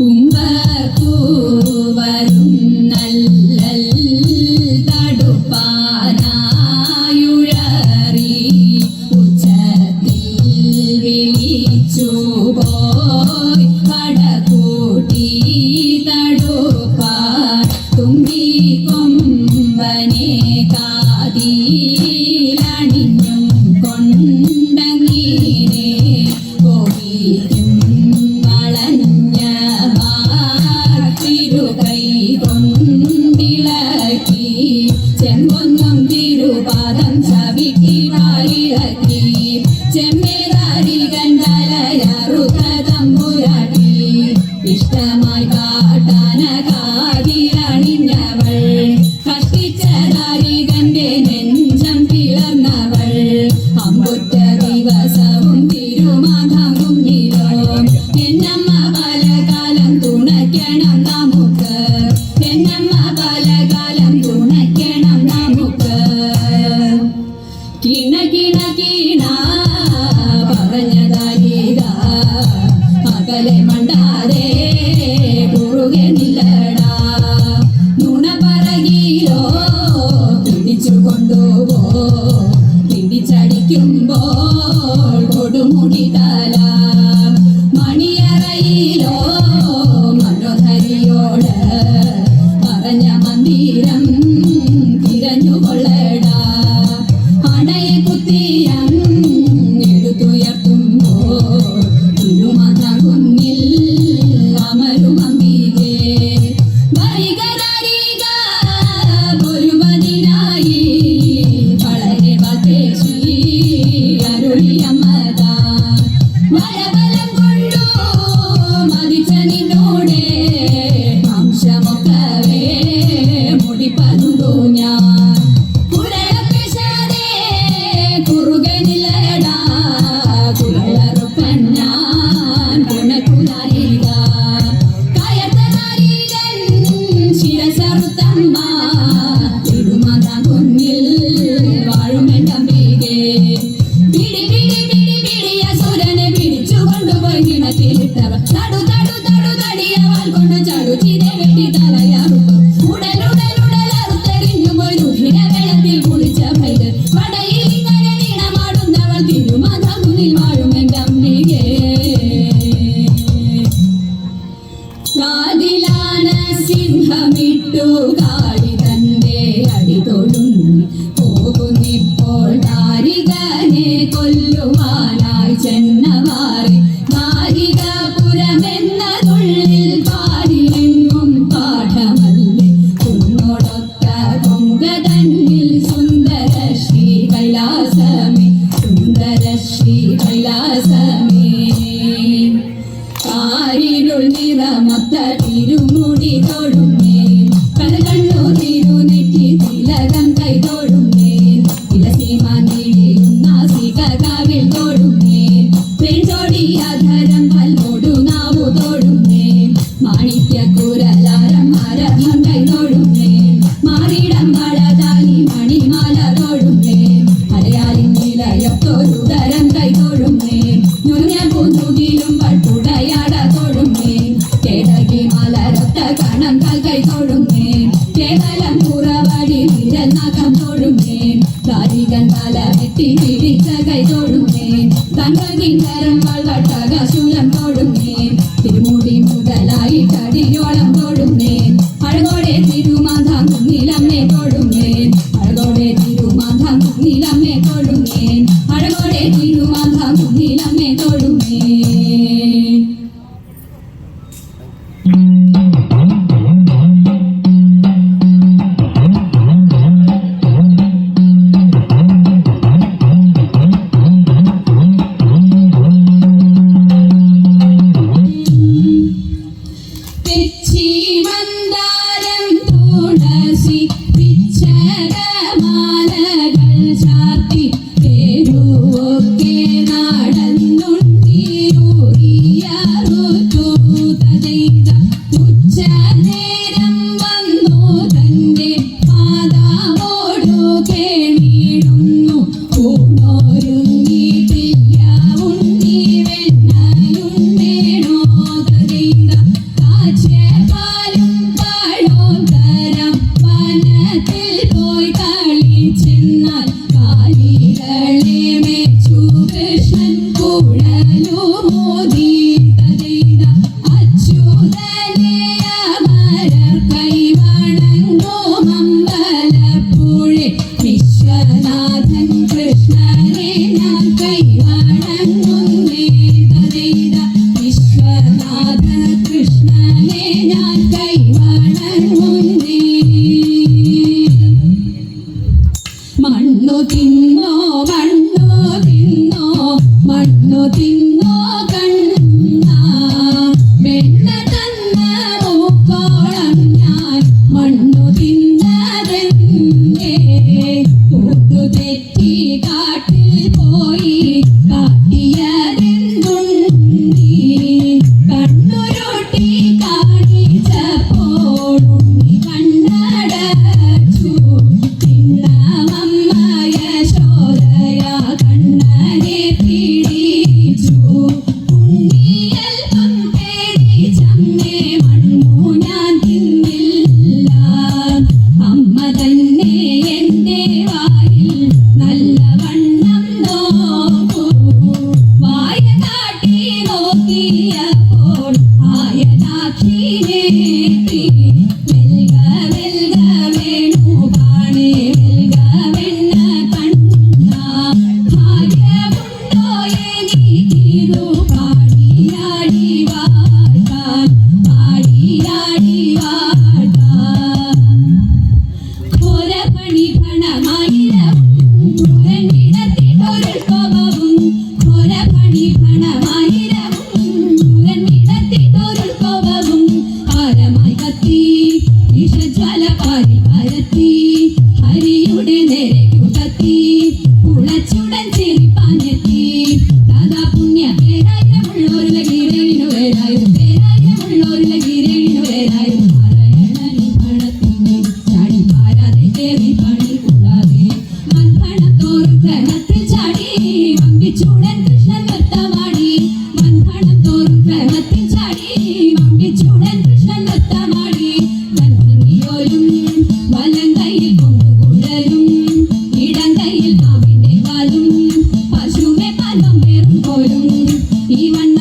ഉമ്മ വരുന്നല്ലല്ലോ തിരുമുടി തൊടും കഥം തൊടുമേൻ. കാരികൻ തല വെട്ടി പിടിച്ച കൈ തൊടുമേൻ. തങ്കകിങ്കരം വൾവട്ടക ശൂലം തൊടുമേൻ. തിരുമുടി മുതലായി തടിയോളം തൊടുമേൻ. let it be. even